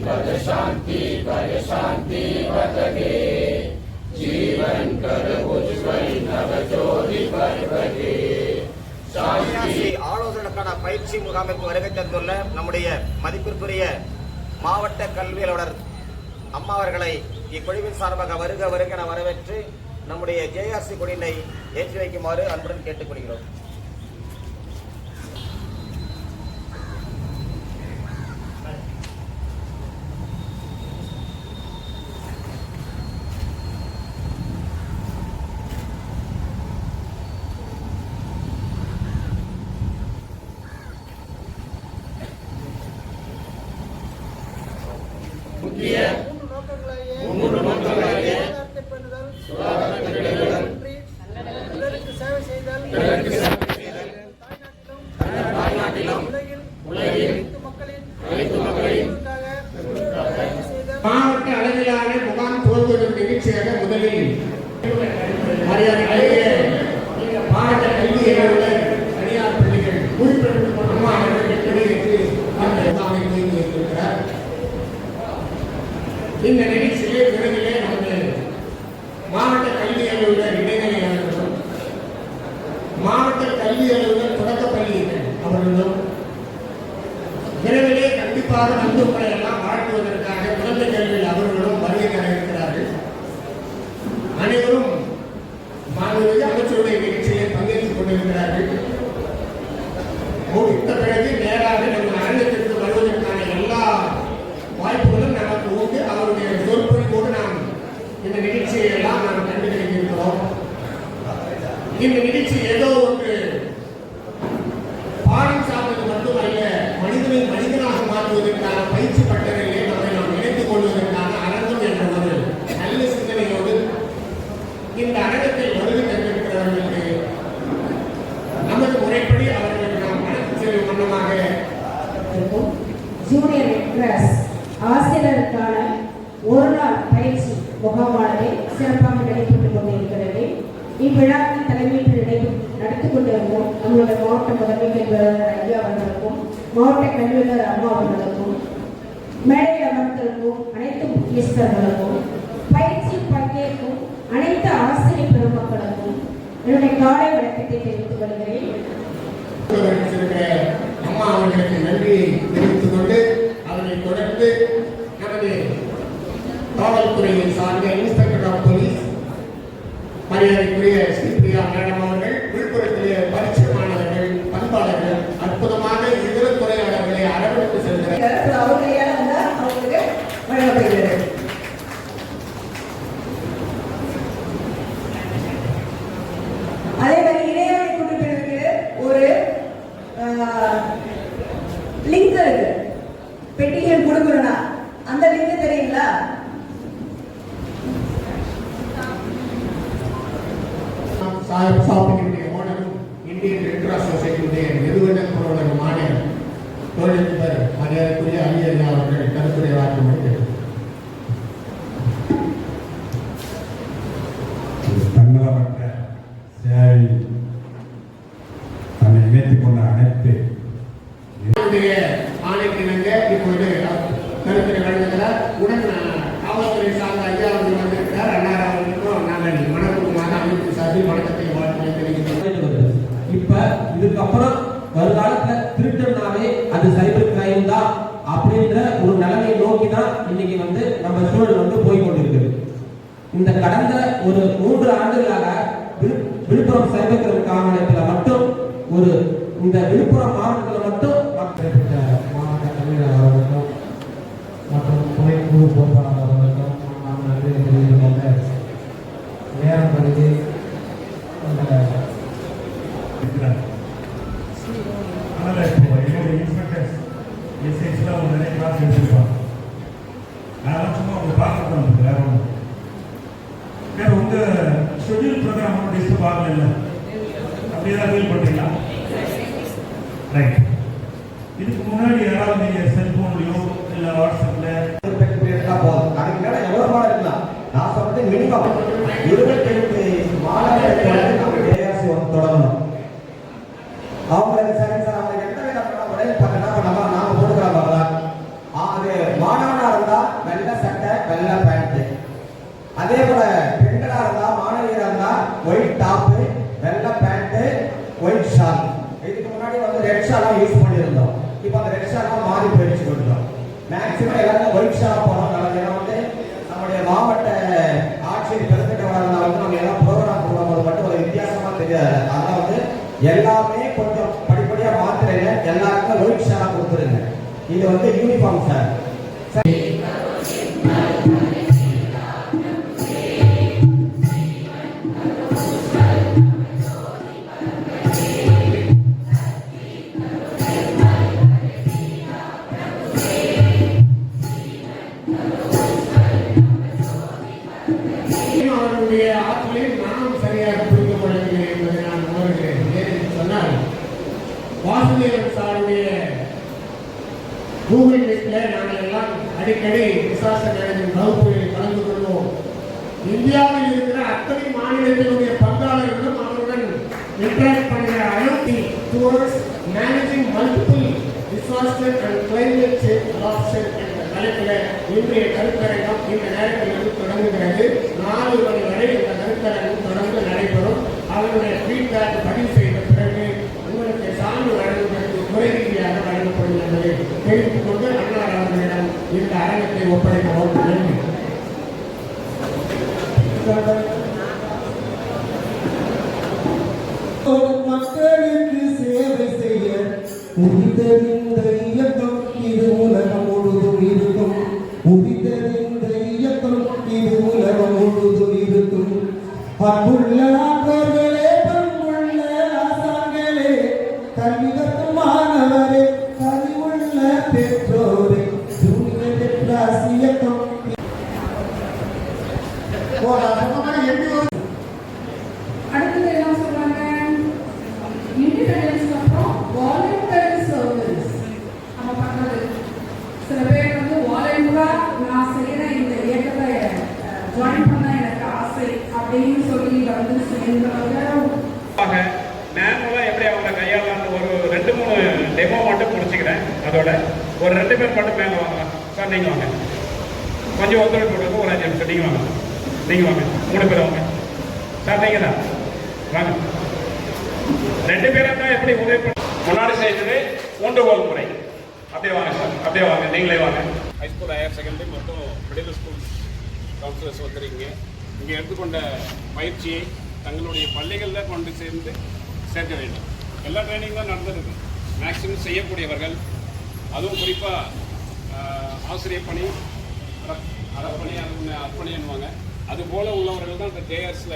शांति कर शांति बतके जीवन कर उज्जवल नव ज्योति पर बगे சன்னியாசி ஆலோசனைக்கான பயிற்சி முகாமிற்கு வருகை தந்துள்ள நம்முடைய மதிப்பிற்குரிய மாவட்ட கல்வி அலுவலர் அம்மா அவர்களை இக்குழுவின் சார்பாக வருக வருக என வரவேற்று நம்முடைய ஜேஆர்சி கொடியினை ஏற்றி வைக்குமாறு அன்புடன் கேட்டுக்கொள்கிறோம் இந்த நிகழ்ச்சியிலே விரைவிலே நமது மாவட்ட கல்வி அலுவலர் இடைநிலையாளர்களும் மாவட்ட கல்வி அலுவலர் தொடக்கப்பள்ளி அவர்களும் விரைவிலே கண்டிப்பாக வந்து உங்களை எல்லாம் வாழ்த்துவதற்காக குழந்தை கல்வியில் அவர்களும் வருகை தர இருக்கிறார்கள். அனைவரும் மாணவர்கள் அமைச்சருடைய நிகழ்ச்சியில் பங்கேற்றுக் கொண்டிருக்கிறார்கள் முடித்த பிறகு நேராக நம்ம அரங்கத்திற்கு வருவதற்கான எல்லா வாய்ப்புகளும் நமக்கு உண்டு அவருடைய சொற்பொழிவோடு நாம் இந்த நிகழ்ச்சியை எல்லாம் நாம் கண்டு கிடைத்திருக்கிறோம் இந்த நிகழ்ச்சி ஏதோ ஒன்று பாடம் சார்ந்தது மட்டுமல்ல மனிதனை மனிதனாக மாற்றுவதற்கான பயிற்சி பட்டறையிலே நம்மை நாம் இணைத்துக் கொள்வதற்கான அரங்கம் என்ற ஒரு நல்ல சிந்தனையோடு இந்த அரங்கத்தில் வருகை தந்திருக்கிறவர்களுக்கு நமது முறைப்படி அவர்களுக்கு நாம் வணக்கம் செல்லும் வண்ணமாக இருக்கும் ஜூனியர் எக்ஸ்பிரஸ் ஆசிரியருக்கான ஒரு நாள் பயிற்சி. முகாமானது சிறப்பாக நடைபெற்றுக் கொண்டிருக்கிறது. இவ்விழாவின் தலைமையில் நடத்தி நடத்திக் கொண்டிருக்கும் நம்முடைய மாவட்ட முதன்மை கல்வியாளர் ஐயா அவர்களுக்கும் மாவட்ட கல்வியாளர் அம்மா அவர்களுக்கும் மேடை அமர்ந்திருக்கும் அனைத்து முக்கியஸ்தர்களுக்கும் பயிற்சி பங்கேற்கும் அனைத்து ஆசிரியர் பெருமக்களுக்கும் என்னுடைய காலை வணக்கத்தை தெரிவித்துக் கொள்கிறேன். அம்மா அவர்களுக்கு நன்றியை தெரிவித்துக் கொண்டு அதனை தொடர்ந்து நமது காவல்துறை సాన్వి ఇన్స్పెక్టర్ ఆఫ్ పోలీస్. మర్యాదకుரிய శ్రీ ప్రియా మేడం சாஹிப் ஓனரும் இந்தியன் ரெட் கிராஸ் சொசைட்டியுடைய நிறுவன பொருளருமான தொழிலதிபர் மரியாதைக்குரிய அலியல்லா அவர்கள் கருத்துரை வாக்கு முடிக்கிறது தன்னலமற்ற சேவை தன்னை இணைத்துக் கொண்ட அனைத்து அவருடைய ஆணைக்கு இணங்க இப்பொழுது கருத்துரை வழங்குகிறார் உடன் அஹ், காவல்துறை சார்ந்த ஐயா அவர்கள் வந்திருக்கிறார் அன்னார் அவர்களுக்கும் நாங்கள் மனப்பூர்வமான அமைப்பு சார்பில் வணக்கத்தை வாழ்த்துக்களை தெரிவிக்கிறோம் போயிட்டு வருது இப்ப இதுக்கப்புறம் வருங்காலத்துல திருட்டுனாலே அது சைபர் கிரைம் தான் அப்படின்ற ஒரு நிலைமையை நோக்கி தான் இன்னைக்கு வந்து நம்ம சூழல் வந்து போய் கொண்டிருக்குது இந்த கடந்த ஒரு மூன்று ஆண்டுகளாக விழுப்புரம் சைபர் கிரைம் காவலத்தில் மட்டும் ஒரு இந்த விழுப்புரம் மாவட்டத்தில் மட்டும் மாவட்ட கல்வியாளர் அவர்களுக்கும் மற்றும் துணை குழு பொறுப்பாளர் அவர்களுக்கும் நாம் நன்றி தெரிவித்துக் நேரம் கருதி இந்த இருக்கிறார் அதனால இப்போ என்னுடைய இன்ஸ்பெக்டர்ஸ் எஸ்ஐஸ்லாம் ஒரு நிறைய கிளாஸ் எடுத்துருப்பாங்க. நான் சும்மா உங்களை பார்க்க வந்து வேற ஒன்று வேற உங்க ஷெட்யூல் ப்ரோக்ராம் ஒன்றும் டிஸ்டர்ப் ஆகல இல்லை? அப்படி ஃபீல் பண்ணுறீங்களா ரைட் இதுக்கு முன்னாடி யாராவது நீங்கள் செல்ஃபோன்லையோ இல்லை வாட்ஸ்அப் அதே போல பெண்களா இருந்தா மாணவியரா இருந்தா ஒயிட் டாப்பு வெள்ளை பேண்ட்டு ஒயிட் ஷால் இதுக்கு முன்னாடி வந்து ரெட் ஷாலாம் யூஸ் பண்ணியிருந்தோம். இப்போ அந்த ரெட் ஷாலாம் மாறி போயிடுச்சு கொடுத்தோம் மேக்சிமம் எல்லாரும் ஒயிட் ஷார்ட் போனோம் நல்லது ஏன்னா வந்து நம்முடைய மாவட்ட ஆட்சியர் பெருந்தட்டவராக வந்து நம்ம எல்லாம் ப்ரோக்ராம் போடும்போது மட்டும் ஒரு வித்தியாசமாக தெரியாது. அதனால் வந்து எல்லாமே கொஞ்சம் படிப்படியாக மாத்துறீங்க. எல்லாருக்குமே ஒயிட் ஷாலாக கொடுத்துருங்க. இது வந்து யூனிஃபார்ம் சார் நான் சரியாக புரிந்து கொள்ளவில்லை என்பதை நான் உணர்கிறேன். ஏனென்று சொன்னால் வாசுதேவன் சாருடைய கூகுள் மீட்டில் நாங்கள் எல்லாம் அடிக்கடி விசாச மேனேஜின் வகுப்புகளில் கலந்து கொள்வோம். இந்தியாவில் இருக்கிற அத்தனை மாநிலத்தினுடைய பங்காளர்களும் அவருடன் இன்டராக்ட் பண்ணுகிற Ayodhya towards managing multiple disaster and climate change adaptation என்ற தலைப்பில் இன்றைய கருத்தரங்கம் இந்த நேரத்தில் வந்து தொடங்குகிறது. நாலு மணி வரை இந்த கருத்தரங்கம் தொடர்ந்து நடைபெறும். அவருடைய ஃபீட்பேக் பதிவு செய்த பிறகு உங்களுக்கு சான்று வழங்குவதற்கு முறை ரீதியாக வழங்கப்படும் என்பதை தெரிவித்துக் கொண்டு அன்னார் அவர்களிடம் இந்த அரங்கத்தை ஒப்படைக்கவும். நன்றி. மக்களுக்கு சேவை செய்ய உதித்தறிந்த Amen. வந்து நான் செய்யற இந்த இயக்கத்தை ஜாயின் பண்ண எனக்கு ஆசை அப்படின்னு சொல்லி வந்து சேர்ந்தவங்க மேனுவலாக எப்படி அவங்களை கையாளலாம்னு ஒரு ரெண்டு மூணு டெமோ மட்டும் முடிச்சுக்கிறேன். அதோட ஒரு ரெண்டு பேர் மட்டும் மேலே வாங்க. சார் நீங்கள் வாங்க. கொஞ்சம் ஒத்துழைப்பு கொடுங்க ஒரு அஞ்சு நிமிஷம். நீங்கள் வாங்க. நீங்கள் வாங்க. மூணு பேர் வாங்க. சார் நீங்கள் தான். வாங்க. ரெண்டு பேரும் தான் எப்படி உதவி பண்ண முன்னாடி செய்தது ஊண்டுகோல் முறை. அப்படியே வாங்க சார். அப்படியே வாங்க. நீங்களே வாங்க. ஹைஸ்கூல் ஹையர் செகண்டரி மற்றும் மிடில் ஸ்கூல் கவுன்சிலர்ஸ் வந்துருக்கீங்க. இங்கே எடுத்துக்கொண்ட பயிற்சியை தங்களுடைய பள்ளிகளில் கொண்டு சேர்ந்து சேர்க்க வேண்டும். எல்லா ட்ரைனிங்கும் நடந்திருக்கு. மேக்சிமம் செய்யக்கூடியவர்கள் அதுவும் குறிப்பாக ஆசிரியர் பணி அற- அறப்பணி அது ஒன்று அர்ப்பணி என்னுவாங்க அது உள்ளவர்கள் தான் இந்த ஜேஎஸில்